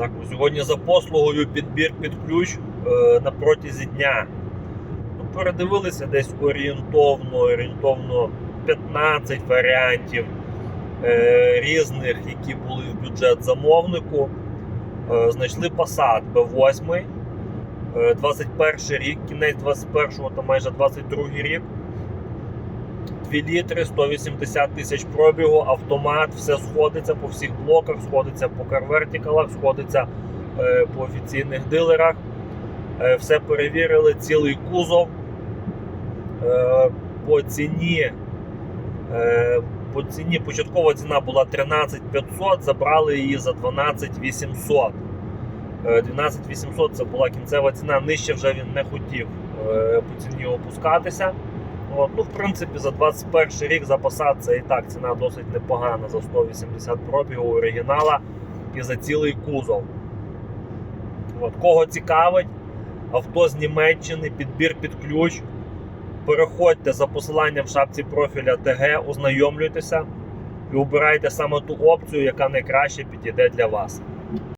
Так, сьогодні за послугою підбір під ключ е, на протязі дня. Ну, передивилися десь орієнтовно, орієнтовно 15 варіантів е, різних, які були в бюджет замовнику. Е, знайшли Passat B8, е, 21 рік, кінець 21-го та майже 22 рік. 2 літри, 180 тисяч пробігу, автомат, все сходиться по всіх блоках, сходиться по карвертикалах, сходиться е, по офіційних дилерах. Е, все перевірили, цілий кузов. Е, по ціні. Е, по ціні початкова ціна була 13 500, забрали її за 12 800. Е, 12 800 це була кінцева ціна, нижче вже він не хотів е, по ціні опускатися. От, ну, в принципі, за 21 рік за і так ціна досить непогана за 180 пробігу оригінала і за цілий кузов. От, кого цікавить, авто з Німеччини, підбір під ключ. Переходьте за посиланням в шапці профіля ТГ, ознайомлюйтеся і обирайте саме ту опцію, яка найкраще підійде для вас.